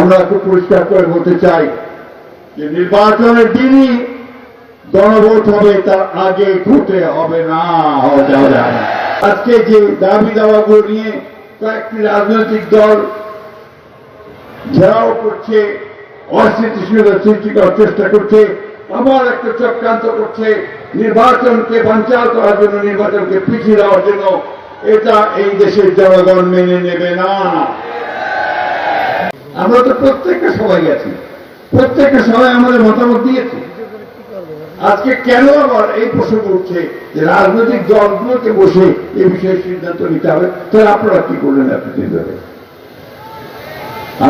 আমরা একটু পরিষ্কার করে বলতে চাই যে নির্বাচনের দিনই গণভোট হবে, তার আগে ঘটে হবে না আজকে যে দাবি দাওয়াগুলো নিয়ে কয়েকটি রাজনৈতিক দল ঘেরাও করছে, অস্থিতিশীলতা সৃষ্টি করার চেষ্টা করছে, আবার একটা চক্রান্ত করছে, নির্বাচনকে বাঞ্চাল করার জন্য, নির্বাচনকে পিছিয়ে দেওয়ার জন্য, এটা এই দেশের জনগণ মেনে নেবে না। আমরা তো প্রত্যেকটা সবাই গেছি প্রত্যেকটা সবাই আমাদের মতামত দিয়েছি। আজকে কেন আবার এই প্রসঙ্গ উঠছে যে রাজনৈতিক দলগুলোকে বসে এই বিষয়ে সিদ্ধান্ত নিতে হবে? তাহলে আপনারা কি করলেন এতদিন ধরে?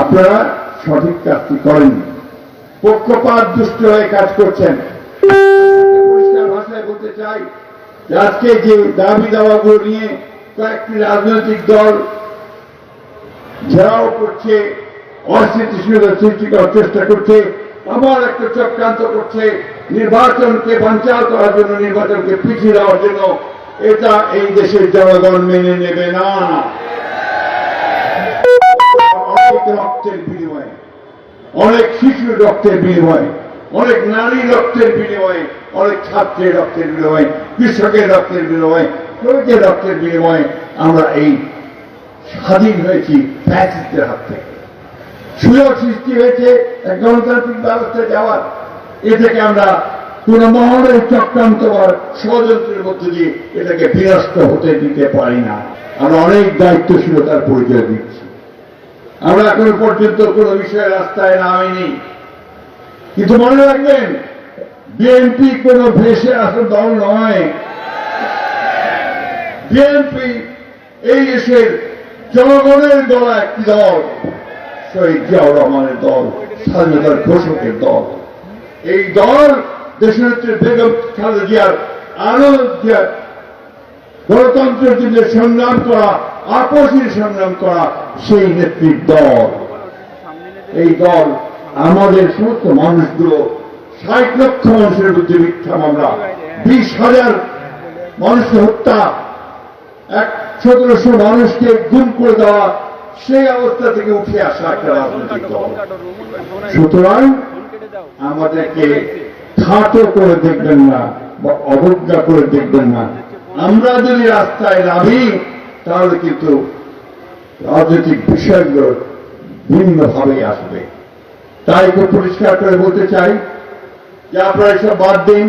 আপনারা সঠিক কাজটি করেননি। পক্ষপাত দুষ্ট হয়ে কাজ করছেন। পরিষ্কার ভাষায় বলতে চাই যে আজকে যে দাবি দাওয়াগুলো নিয়ে কয়েকটি রাজনৈতিক দল ঘেরাও করছে অস্থিতিশীলতা সৃষ্টি করার চেষ্টা করছে, আবার একটা চক্রান্ত করছে, নির্বাচনকে বাঞ্চাল করার জন্য, নির্বাচনকে পিছিয়ে দেওয়ার জন্য। এটা এই দেশের জনগণ মেনে নেবে না। রক্তের বিনিময়ে, অনেক শিশুর রক্তের বিনিময়ে, অনেক নারী রক্তের বিনিময়ে, অনেক ছাত্রের রক্তের বিনিময়ে, কৃষকের রক্তের বিনিময়ে শ্রমিকের রক্তের বিনিময়ে আমরা এই স্বাধীন হয়েছি ফ্যাসিস্টের হাত থেকে। সুযোগ সৃষ্টি হয়েছে এক গণতান্ত্রিক ব্যবস্থায় যাওয়ার এ থেকে আমরা কোন মহলের চক্রান্ত বা ষড়যন্ত্রের মধ্যে দিয়ে এটাকে বিনষ্ট হতে দিতে পারি না। আমরা অনেক দায়িত্বশীলতার পরিচয় দিচ্ছি। আমরা এখনও পর্যন্ত কোন বিষয়ে রাস্তায় নামিনি। কিন্তু মনে রাখবেন বিএনপি কোন ভেসে আসা দল নয়। বিএনপি এই দেশের জনগণের দল একটি দল। শহীদ জিয়াউর রহমানের দল স্বাধীনতার ঘোষকের দল। এই দল দেশনেত্রী বেগম খালেদা জিয়ার আনন্দ গণতন্ত্রের জন্য সংগ্রাম করা, আপসের সংগ্রাম করা সেই নেত্রীর দল। এই দল আমাদের সমস্ত মানুষগুলো, ষাট লক্ষ মানুষের বিরুদ্ধে মিথ্যা মামলা, বিশ হাজার মানুষকে হত্যা, এক সতেরোশো মানুষকে গুম করে দেওয়া সেই অবস্থা থেকে উঠে আসা একটা রাজনৈতিক দল। সুতরাং আমাদেরকে খাটো করে দেখবেন না বা অবজ্ঞা করে দেখবেন না। আমরা যদি রাস্তায় নামি, তাহলে কিন্তু রাজনৈতিক বিষয়গুলো ভিন্নভাবে আসবে। তাই খুব পরিষ্কার করে বলতে চাই যে আপনারা এসব বাদ দিন,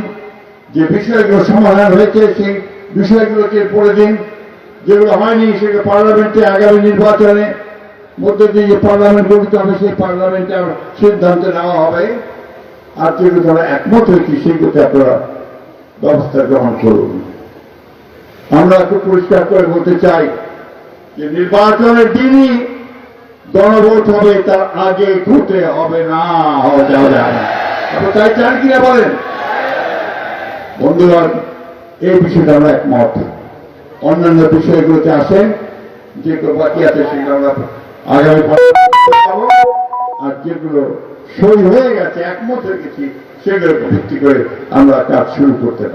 যে বিষয়গুলো সমাধান হয়েছে সেই বিষয়গুলোকে পড়ে দিন। যেগুলো হয়নি, সেগুলো পার্লামেন্টে আগামী নির্বাচনে মধ্যে দিয়ে যে পার্লামেন্ট গঠিত হবে, সেই পার্লামেন্টে সিদ্ধান্ত নেওয়া হবে। আর যেগুলো তারা একমত হয়েছি সেগুলোতে আপনারা ব্যবস্থা গ্রহণ করুন। আমরা একটু পরিষ্কার করে বলতে চাই যে নির্বাচনের দিনই গণভোট হবে, তার আগে ঘটে হবে না আপনি তাই চান কিনা বলেন? বন্ধুগণ এই বিষয়টা আমরা একমত। অন্যান্য বিষয়গুলোতে আসে যেগুলো বাকি আছে, সেগুলো আমরা আগামী। আর যেগুলো সই হয়ে গেছে, একমত হয়ে গেছি, সেগুলোকে ভিত্তি করে আমরা কাজ শুরু করতে পারি